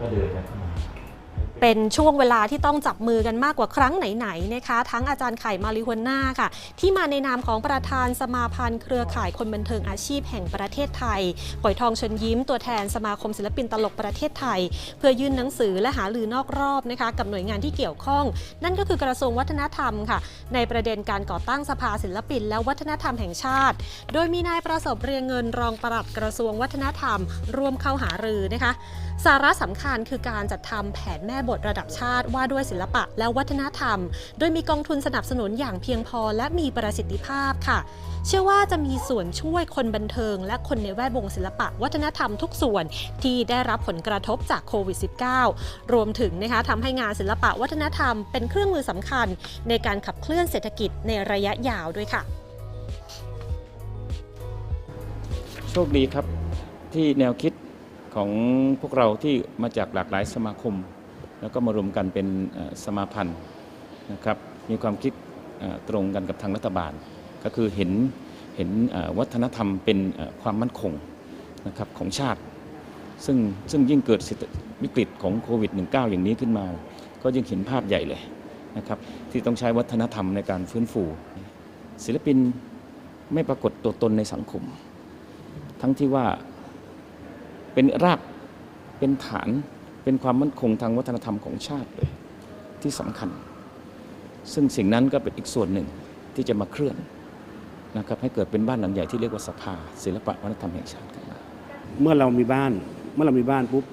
ก็เดินกันเข้ามา เป็นช่วงเวลาที่ต้องจับมือกันมากกว่าครั้งไหนๆนะคะ ทั้งอาจารย์ไข่มาริฮวน่าค่ะ ที่มาในนามของประธานสมาพันธ์เครือข่ายคนบันเทิงอาชีพแห่งประเทศไทยปล่อยทองเชิญยิ้มตัวแทนสมาคมศิลปินตลกประเทศไทย เพื่อยื่นหนังสือและหาลือนอกรอบนะคะ กับหน่วยงานที่เกี่ยวข้อง นั่นก็คือกระทรวงวัฒนธรรมค่ะ ในประเด็นการก่อตั้งสภาศิลปิน และวัฒนธรรมแห่งชาติ โดยมีนายประสบเรียงเงินรองปลัดกระทรวงวัฒนธรรม ร่วมเข้าหารือนะคะ สาระสำคัญคือการจัดทำแผนแม่บทระดับชาติว่าด้วยศิลปะและวัฒนธรรม โดยมีกองทุนสนับสนุนอย่างเพียงพอและมีประสิทธิภาพค่ะ เชื่อว่าจะมีส่วนช่วยคนบันเทิง และคนในแวดวงศิลปะวัฒนธรรมทุกส่วนที่ได้รับผลกระทบจากโควิด -19 รวมถึงนะคะทำให้งานศิลปะวัฒนธรรมเป็นเครื่องมือสำคัญ ในการขับเคลื่อนเศรษฐกิจในระยะยาวด้วยค่ะ โชคดีครับที่แนวคิดของพวกเราที่มาจากหลากหลายสมาคม แล้วก็มารวมกันเป็นสมาพันธ์นะครับมีความคิดตรงกันกับทางรัฐบาล ก็คือเห็นเห็นวัฒนธรรมเป็นความมั่นคงนะครับของชาติ ซึ่งซึ่งยิ่งเกิดวิกฤตของโควิด -19 อย่างนี้ขึ้นมา ก็ยิ่งเห็นภาพใหญ่เลยนะครับที่ต้องใช้วัฒนธรรมในการฟื้นฟู ศิลปินไม่ปรากฏตัวตนในสังคม ทั้งที่ว่าเป็นรากเป็นฐาน เป็นความมั่นคงทางวัฒนธรรมของชาติเลยที่สำคัญ ซึ่งสิ่งนั้นก็เป็นอีกส่วนหนึ่งที่จะมาเคลื่อนนะครับให้เกิดเป็นบ้านหลังใหญ่ที่เรียกว่าสภา ศิลปะวัฒนธรรมแห่งชาติขึ้นมาเมื่อเรามีบ้านเมื่อเรามีบ้านปุ๊บ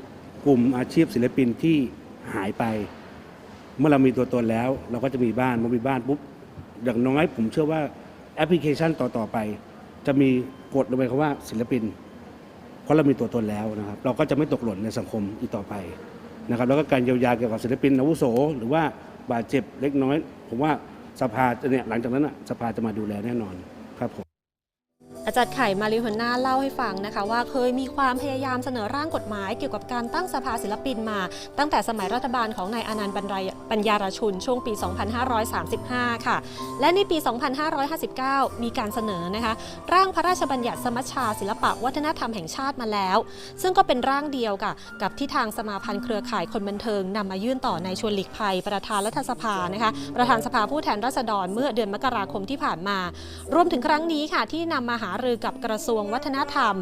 กลุ่มอาชีพศิลปินที่หายไป เมื่อเรามีตัวตนแล้ว เราก็จะมีบ้านเมื่อมีบ้านปุ๊บอย่างน้อยผมเชื่อว่าแอปพลิเคชันต่อๆไป จะมีกฎลงไปคำว่าศิลปิน เพราะเรามีตัวตนแล้วนะครับเราก็จะไม่ตกหล่นในสังคมอีกต่อไปนะครับแล้วก็การเยียวยาเกี่ยวกับศิลปินอาวุโส หรือว่าบาดเจ็บเล็กน้อย ผมว่าสภาจะเนี่ยหลังจากนั้นอะสภาจะมาดูแลแน่นอนครับผม อาจารย์ไข่มาริหัวหน้าเล่าให้ฟังนะคะ ว่าเคยมีความพยายามเสนอร่างกฎหมายเกี่ยวกับการตั้งสภาศิลปินมา ตั้งแต่สมัยรัฐบาลของนายอนันต์บรรยายปัญญาราชุนช่วงปี 2535 ค่ะ และในปี 2559 มีการเสนอนะคะ ร่างพระราชบัญญัติสมัชชาศิลปะวัฒนธรรมแห่งชาติมาแล้ว ซึ่งก็เป็นร่างเดียวกับกับที่ทางสมาพันธ์เครือข่ายคนบันเทิงนำมายื่นต่อนายชวนหลีกภัย ประธานรัฐสภานะคะประธานสภาผู้แทนราษฎรเมื่อเดือนมกราคมที่ผ่านมา รวมถึงครั้งนี้ค่ะที่นำมาหารือกับกระทรวงวัฒนธรรม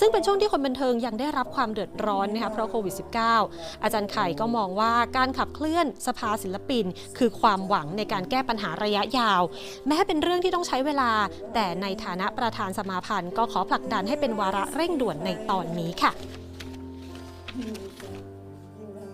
ซึ่งเป็นช่วงที่คนบันเทิงยังได้รับความเดือดร้อนนะคะเพราะโควิด -19 อาจารย์ไข่ก็มองว่าการขับเคลื่อนสภาศิลปิน คือความหวังในการแก้ปัญหาระยะยาว แม้เป็นเรื่องที่ต้องใช้เวลา แต่ในฐานะประธานสมาพันธ์ ก็ขอผลักดันให้เป็นวาระเร่งด่วนในตอนนี้ค่ะ